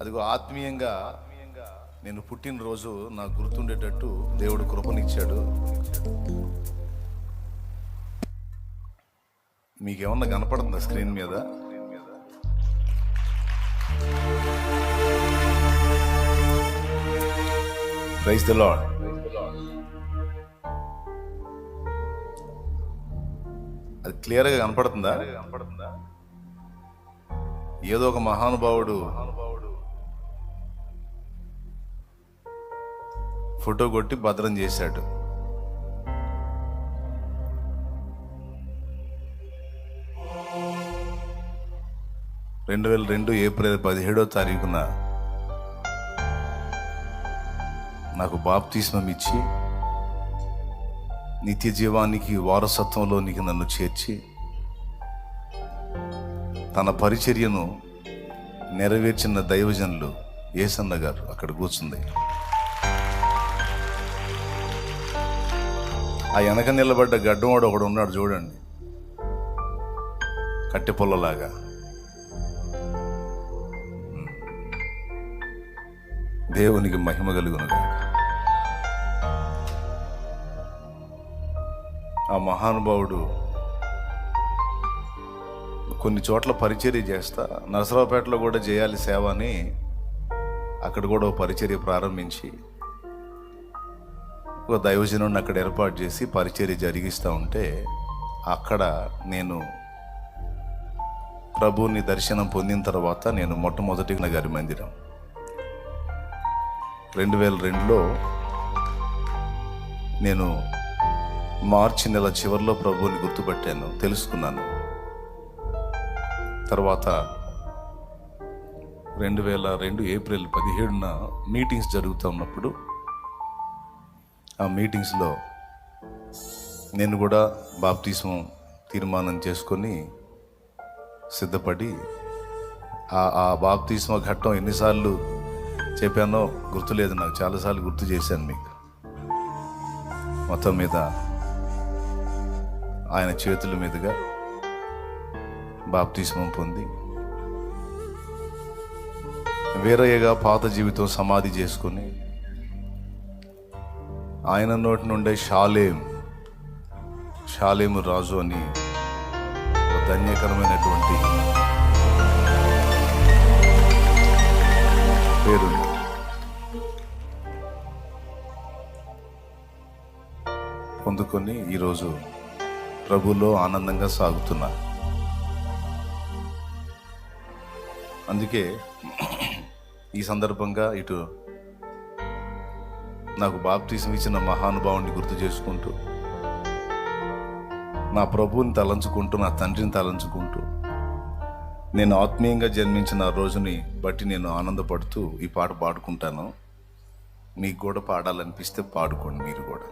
అదిగో ఆత్మీయంగా నేను పుట్టినరోజు నాకు గుర్తుండేటట్టు దేవుడు కృపనిచ్చాడు. మీకేమన్నా కనపడుతుందా స్క్రీన్ మీద? ప్రైజ్ ద లాడ్ అది క్లియర్గా కనపడుతుందా కనపడుతుందా? ఏదో ఒక మహానుభావుడు ఫోటో కొట్టి భద్రం చేశాడు. రెండు వేల రెండు ఏప్రిల్ పదిహేడో తారీఖున నాకు బాప్తిస్మం ఇచ్చి నిత్య జీవానికి వారసత్వంలోనికి నన్ను చేర్చి తన పరిచర్యను నెరవేర్చిన దైవజనులు ఏసన్న గారు అక్కడ కూర్చుంది. ఆ వెనక నిలబడ్డ గడ్డవాడు ఒకడు ఉన్నాడు చూడండి. కట్టె పొల్లలాగా. దేవునికి మహిమ కలుగునుగా. ఆ మహానుభావుడు కొన్ని చోట్ల పరిచర్య చేస్తా నరసరావుపేటలో కూడా చేయాలి సేవ అని అక్కడ కూడా పరిచర్య ప్రారంభించి ఒక దైవజనుడిని అక్కడ ఏర్పాటు చేసి పరిచర్య జరిగిస్తూ ఉంటే అక్కడ నేను ప్రభువుని దర్శనం పొందిన తర్వాత నేను మొట్టమొదటిగా నగరి గారి మందిరం. రెండు వేల రెండులో నేను మార్చి నెల చివరిలో ప్రభువుని గుర్తుపెట్టాను తెలుసుకున్నాను. తర్వాత రెండు వేల రెండు ఏప్రిల్ పదిహేడున మీటింగ్స్ జరుగుతూ ఉన్నప్పుడు ఆ మీటింగ్స్లో నేను కూడా బాప్తీసం తీర్మానం చేసుకొని సిద్ధపడి ఆ ఆ బాప్తిస్మ ఘట్టం ఎన్నిసార్లు చెప్పానో గుర్తులేదు నాకు. చాలాసార్లు గుర్తు చేశాను మీకు. మొత్తం మీద ఆయన చేతుల మీదుగా బాప్తిస్మం పొంది వేరయ్యగా పాత జీవితం సమాధి చేసుకొని ఆయన నోటి నుండే షాలేం షాలేము రాజు అని ధన్యకరమైనటువంటి పేరు పొందుకొని ఈరోజు ప్రభులో ఆనందంగా సాగుతున్నా. అందుకే ఈ సందర్భంగా ఇటు నాకు బాప్తీసం ఇచ్చిన మహానుభావుని గుర్తు చేసుకుంటూ నా ప్రభువుని తలంచుకుంటూ నా తండ్రిని తలంచుకుంటూ నేను ఆత్మీయంగా జన్మించిన రోజుని బట్టి నేను ఆనందపడుతూ ఈ పాట పాడుకుంటాను. మీకు కూడా పాడాలనిపిస్తే పాడుకోండి మీరు కూడా.